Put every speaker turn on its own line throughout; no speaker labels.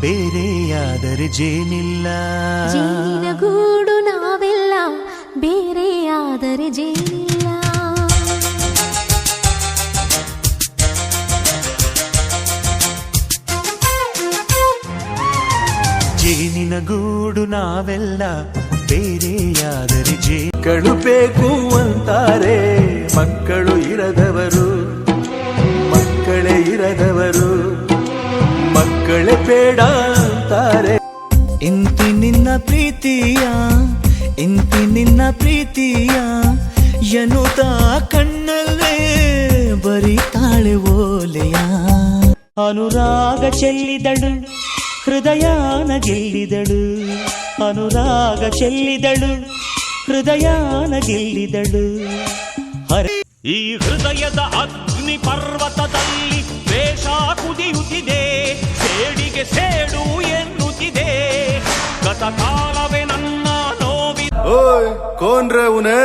ಬೇರೆಯಾದರೆ ಜೇನಿಲ್ಲ.
ಜೇನಿನ ಗೂಡು ನಾವೆಲ್ಲ ಬೇರೆಯಾದರೆ ಜೇನಿಲ್ಲ.
ಜೇನಿನ ಗೂಡು ನಾವೆಲ್ಲ ಬೇರೆಯಾದರೆ ಜೇನು
ಕಳುಪೇಕು ಬೇಕು ಅಂತಾರೆ ಮಕ್ಕಳು ಬೇಡ ಅಂತಾರೆ.
ಇಂತಿ ನಿನ್ನ ಪ್ರೀತಿಯ ಇಂತಿ ನಿನ್ನ ಪ್ರೀತಿಯ, ಎನ್ನುತ್ತ ಕಣ್ಣಲ್ಲೇ ಬರೀತಾಳೆ ಓಲೆಯ. ಅನುರಾಗ ಚೆಲ್ಲಿದಳು, ಹೃದಯನ ಗೆಲ್ಲಿದಳು. ಅನುರಾಗ ಚೆಲ್ಲಿದಳು, ಹೃದಯನ ಗೆಲ್ಲಿದಳು.
ಈ ಹೃದಯದ ಅಗ್ನಿ ಪರ್ವತದಲ್ಲಿ ವೇಷ ಕುದಿಯುತ್ತಿದೆ. ಗತಕಾಲವೇ ನನ್ನ ನೋವಿ
ಓಯ್ ಕೋನ್ ರೇ ಉನೇ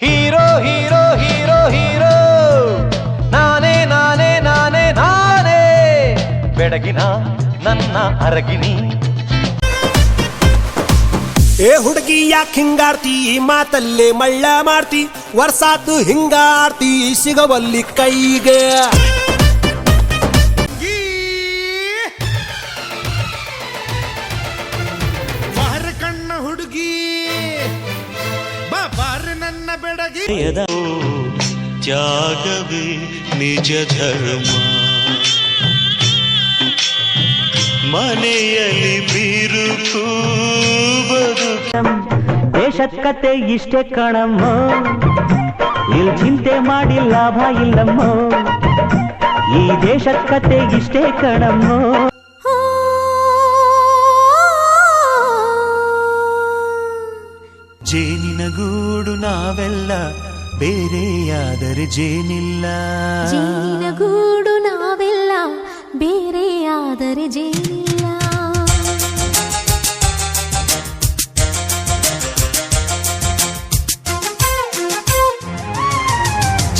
ಹೀರೋ ಹೀರೋ ಹೀರೋ ಹೀರೋ ನಾನೇ ನಾನೇ ನಾನೇ ನಾನೇ ಬೆಡಗಿನ ನನ್ನ ಅರಗಿನಿ
ಏ ಹುಡುಗಿ ಯಾಕೆ ಹಿಂಗಾರ್ತಿ? ಈ ಮಾತಲ್ಲೇ ಮಳ್ಳ ಮಾಡ್ತಿ. ವರ್ಷಾತು ಹಿಂಗಾರ್ತಿ ಸಿಗವಲ್ಲಿ ಕೈಗೆ.
ಬಾರ ಕಣ್ಣ ಹುಡುಗಿ ಬಾ ಬಾರ ನನ್ನ ಬೆಡಗಿ.
ತ್ಯಾಗವೇ ನಿಜ ಧರ್ಮ. ಮನೆಯಲ್ಲಿ ಬಿರುಕು
ದೇಶದ ಕತೆ ಇಷ್ಟೇ ಕಣಮ್ಮ. ಇಲ್ಲಿ ಚಿಂತೆ ಮಾಡಿ ಲಾಭ ಇಲ್ಲಮ್ಮ. ಈ ದೇಶದ ಕತೆ ಇಷ್ಟೇ ಕಣಮ್ಮ.
ಜೇನಿನ ಗೂಡು ನಾವೆಲ್ಲ ಬೇರೆಯಾದರೆ ಜೇನಿಲ್ಲ.
ಜೇನಿನ ಗೂಡು ನಾವೆಲ್ಲ ಬೇರೆಯಾದರೆ ಜೇನಿಲ್ಲ.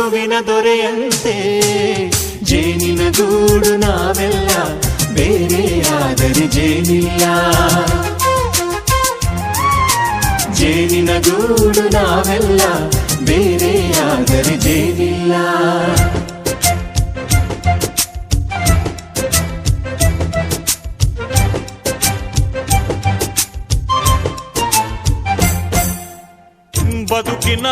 ಮೃದುವಿನ ದೊರೆಯಂತೆ. ಜೇನಿನ ಗೂಡು ನಾವೆಲ್ಲ ಬೇರೆಯಾದರೆ ಜೇನಿಲ್ಲ. ಜೇನಿನ ಗೂಡು ನಾವೆಲ್ಲ ಬೇರೆಯಾದರೆ ಜೇನಿಲ್ಲ. ಬದುಕಿನ